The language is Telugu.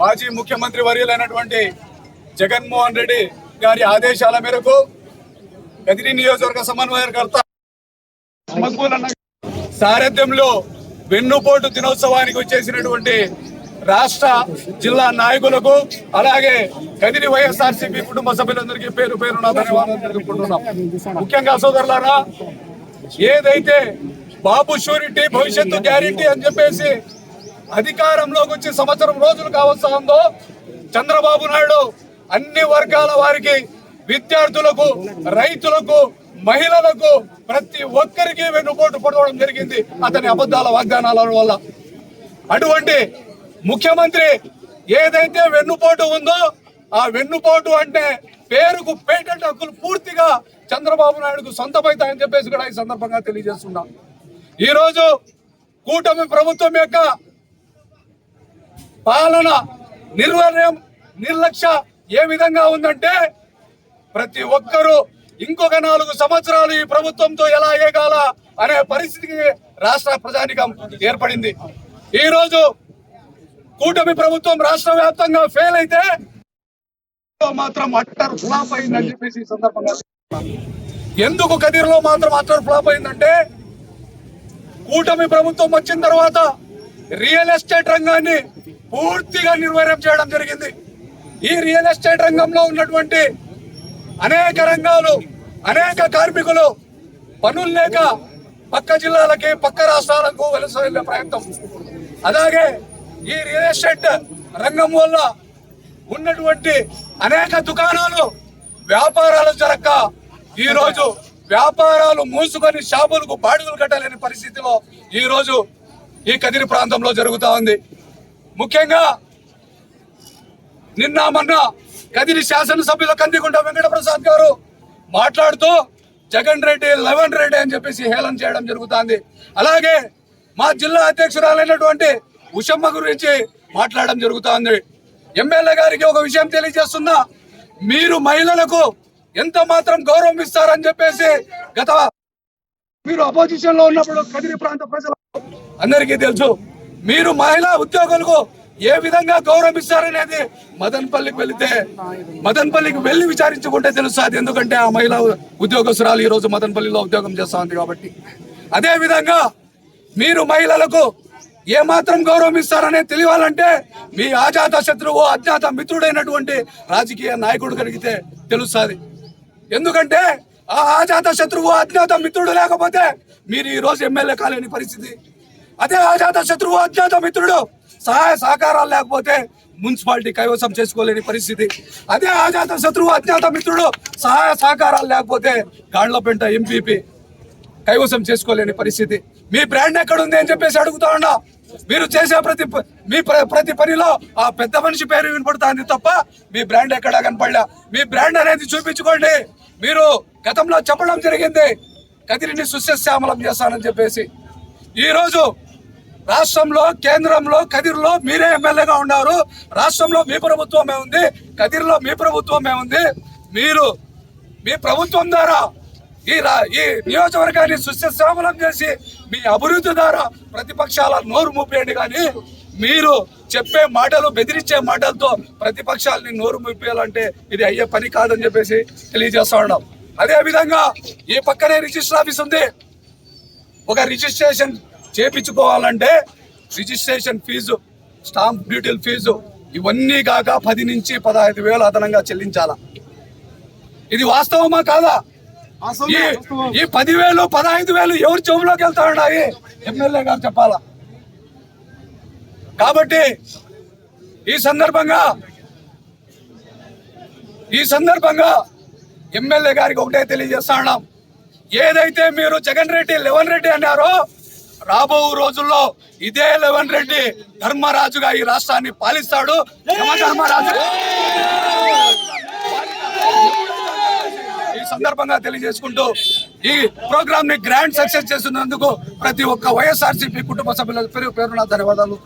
మాజీ ముఖ్యమంత్రి వర్యులైనటువంటి జగన్మోహన్ రెడ్డి గారి ఆదేశాల మేరకు కదిరి నియోజకవర్గ సమన్వయకర్త సారథ్యంలో వెన్నుపోటు దినోత్సవానికి వచ్చేసినటువంటి రాష్ట్ర జిల్లా నాయకులకు అలాగే కదిరి వైఎస్ఆర్సీపీ కుటుంబ సభ్యులందరికీ పేరు పేరున ధన్యవాదాలు తెలుపుకుంటున్నాం. ముఖ్యంగా సోదరులారా ఏదైతే బాబు షూరిటీ భవిష్యత్తు గ్యారంటీ అని చెప్పేసి అధికారంలోకి వచ్చి సంవత్సరం రోజులు కావస్తుందో చంద్రబాబు నాయుడు అన్ని వర్గాల వారికి విద్యార్థులకు రైతులకు మహిళలకు ప్రతి ఒక్కరికి వెన్నుపోటు పడవడం జరిగింది. అతని అబద్ధాల వాగ్దానాల వల్ల. అటువంటి ముఖ్యమంత్రి ఏదైతే వెన్నుపోటు ఉందో ఆ వెన్నుపోటు అంటే పేరుకు పేటెంట్ హక్కులు పూర్తిగా చంద్రబాబు నాయుడుకు సొంతమైతాయని చెప్పేసి కూడా ఈ సందర్భంగా తెలియజేస్తున్నాం. ఈరోజు కూటమి ప్రభుత్వం యొక్క పాలన నిర్వహణం నిర్లక్ష్య ఏ విధంగా ఉందంటే ప్రతి ఒక్కరూ ఇంకొక నాలుగు సంవత్సరాలు ఈ ప్రభుత్వంతో ఎలా ఏగాల అనే పరిస్థితికి రాష్ట్ర ప్రజానికం ఏర్పడింది. ఈ రోజు కూటమి ప్రభుత్వం రాష్ట్ర వ్యాప్తంగా ఫెయిల్ అయితే మాత్రం అట్టర్ ఫ్లాప్ అయిందని చెప్పేసి సందర్భంగా ఎందుకు కదిరిలో మాత్రం అట్టర్ ఫ్లాప్ అయిందంటే కూటమి ప్రభుత్వం వచ్చిన తర్వాత రియల్ ఎస్టేట్ రంగాన్ని పూర్తిగా నిర్వహణ చేయడం జరిగింది. ఈ రియల్ ఎస్టేట్ రంగంలో ఉన్నటువంటి అనేక రంగాలు అనేక కార్మికులు పనులు లేక పక్క జిల్లాలకి పక్క రాష్ట్రాలకు వలస వెళ్ళే ప్రయత్నం అలాగే ఈ రియల్ ఎస్టేట్ రంగం వల్ల ఉన్నటువంటి అనేక దుకాణాలు వ్యాపారాలు జరక్క ఈరోజు వ్యాపారాలు మూసుకొని షాపులకు బాడుగులు కట్టలేని పరిస్థితిలో ఈరోజు ఈ కదిరి ప్రాంతంలో జరుగుతూ ఉంది. ముఖ్యంగా నిన్న మొన్న కదిరి శాసనసభ్యుల కందికుంట వెంకటప్రసాద్ గారు మాట్లాడుతూ జగన్ రెడ్డి లెవెన్ రెడ్డి అని చెప్పేసి హేళన చేయడం జరుగుతుంది. అలాగే మా జిల్లా అధ్యక్షురాలైనటువంటి ఉషమ్మ గురించి మాట్లాడడం జరుగుతుంది. ఎమ్మెల్యే గారికి ఒక విషయం తెలియజేస్తున్నా మీరు మహిళలకు ఎంత మాత్రం గౌరవం ఇస్తారని చెప్పేసి గత మీరు అపోజిషన్లో ఉన్నప్పుడు కదిరి ప్రాంత ప్రజలు అందరికీ తెలుసు మీరు మహిళా ఉద్యోగులకు ఏ విధంగా గౌరవం ఇస్తారనేది మదన్పల్లికి వెళితే మదన్పల్లికి వెళ్ళి విచారించుకుంటే తెలుస్తుంది. ఎందుకంటే ఆ మహిళా ఉద్యోగస్తురాలు ఈ రోజు మదన్పల్లిలో ఉద్యోగం చేస్తా ఉంది కాబట్టి. అదే విధంగా మీరు మహిళలకు ఏ మాత్రం గౌరవం ఇస్తారనేది తెలియాలంటే మీ ఆజాత శత్రువు అజ్ఞాత మిత్రుడైనటువంటి రాజకీయ నాయకుడు కలిగితే తెలుస్తుంది. ఎందుకంటే ఆ ఆజాత శత్రువు అజ్ఞాత మిత్రుడు లేకపోతే మీరు ఈ రోజు ఎమ్మెల్యే కాలేని పరిస్థితి. అదే ఆజాత శత్రువు అజ్ఞాత మిత్రుడు. సహాయ సహకారాలు లేకపోతే మున్సిపాలిటీ కైవసం చేసుకోలేని పరిస్థితి. అదే ఆజాత శత్రువు అజ్ఞాత మిత్రుడు సహాయ సహకారాలు లేకపోతే గాండ్లపెంట ఎంపీపీ కైవసం చేసుకోలేని పరిస్థితి. మీ బ్రాండ్ ఎక్కడుంది అని చెప్పేసి అడుగుతా ఉన్నా. మీరు చేసే ప్రతి మీ ప్ర- ప్రతి పనిలో ఆ పెద్ద మనిషి పేరు వినపడుతుంది తప్ప మీ బ్రాండ్ ఎక్కడా కనపడలే. మీ బ్రాండ్ అనేది చూపించుకోండి. మీరు గతంలో చెప్పడం జరిగింది. కదిరిని సుశశ్యామలం చేస్తానని చెప్పేసి. ఈరోజు రాష్ట్రంలో కేంద్రంలో కదిర్లో మీరే ఎమ్మెల్యేగా ఉన్నారు. రాష్ట్రంలో మీ ప్రభుత్వమే ఉంది కదిర్లో మీ ప్రభుత్వమే ఉంది. మీరు మీ ప్రభుత్వం ద్వారా ఈ రా- ఈ నియోజకవర్గాన్ని సుశశ్యామలం చేసి మీ అభివృద్ధి ద్వారా ప్రతిపక్షాల నోరు మూపేయండి కానీ మీరు చెప్పే మాటలు బెదిరించే మాటలతో ప్రతిపక్షాలని నోరు మూపేయాలంటే ఇది అయ్యే పని కాదని చెప్పేసి తెలియజేస్తా ఉన్నాం. అదేవిధంగా ఈ పక్కనే రిజిస్టర్ ఆఫీస్ ఉంది. ఒక రిజిస్ట్రేషన్ చేపించుకోవాలంటే రిజిస్ట్రేషన్ ఫీజు స్టాంప్ డ్యూటీల ఫీజు ఇవన్నీ కాక పది నుంచి పదహైదు వేలు అదనంగా చెల్లించాలా? ఇది వాస్తవమా కాదా? ఈ ఈ పదివేలు పదహైదు వేలు ఎవరి చెవులోకి వెళ్తా ఉన్నాయి ఎమ్మెల్యే గారు చెప్పాలా? కాబట్టి ఈ సందర్భంగా ఈ సందర్భంగా ఎమ్మెల్యే గారికి ఒకటే తెలియజేస్తా ఉన్నాం. ఏదైతే మీరు జగన్ రెడ్డి లెవెన్ రెడ్డి అన్నారో రాబో రోజుల్లో ఇదే లెవెన్ రెడ్డి ధర్మరాజుగా ఈ రాష్ట్రాన్ని పాలిస్తాడు. ధర్మరాజు ఈ సందర్భంగా తెలియజేసుకుంటూ ఈ ప్రోగ్రామ్ని గ్రాండ్ సక్సెస్ చేస్తున్నందుకు ప్రతి ఒక్క వైఎస్ఆర్సీపీ కుటుంబ సభ్యుల పేరు పేరున ధన్యవాదాలు.